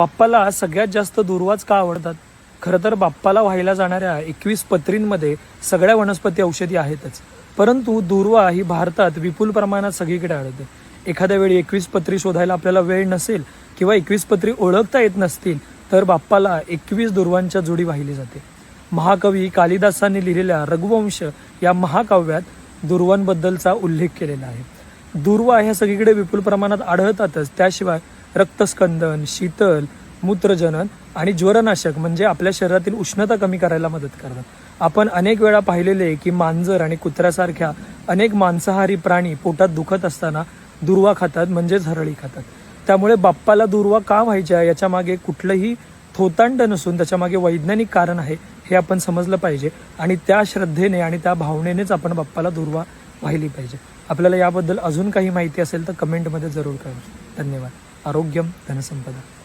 बाप्पाला सगळ्यात जास्त दुर्वाच का आवडतात? खरं तर बाप्पाला व्हायला जाणाऱ्या एकवीस पत्रींमध्ये सगळ्या वनस्पती औषधी आहेतच. परंतु दुर्वा ही भारतात विपुल प्रमाणात सगळीकडे आढळते. एखाद्या वेळी एकवीस पत्री शोधायला आपल्याला वेळ नसेल किंवा एकवीस पत्री ओळखता येत नसतील तर बाप्पाला एकवीस दुर्वांच्या जोडी वाहिली जाते. महाकवी कालिदासांनी लिहिलेल्या रघुवंश या महाकाव्यात दुर्वांबद्दलचा उल्लेख केलेला आहे. दुर्वा ह्या सगळीकडे विपुल प्रमाणात आढळतातच. त्याशिवाय रक्तस्कंदन शीतल मूत्रजनन आणि ज्वरनाशक म्हणजे आपल्या शरीरातील उष्णता कमी करायला मदत करतात. आपण अनेक वेळा पाहिलेले की मांजर आणि कुत्र्यासारख्या अनेक मांसाहारी प्राणी पोटात दुखत असताना दुर्वा खातात म्हणजेच हरळी खातात. त्यामुळे बाप्पाला दुर्वा का व्हायच्या याच्या मागे कुठलंही थोतांड नसून त्याच्यामागे वैज्ञानिक कारण आहे हे आपण समजलं पाहिजे आणि त्या श्रद्धेने आणि त्या भावनेनेच आपण बाप्पाला दुर्वा वाहिली पाहिजे. आपल्याला याबद्दल अजून काही माहिती असेल तर कमेंटमध्ये जरूर कळवा. धन्यवाद. ആരോഗ്യം ധനസമ്പദ.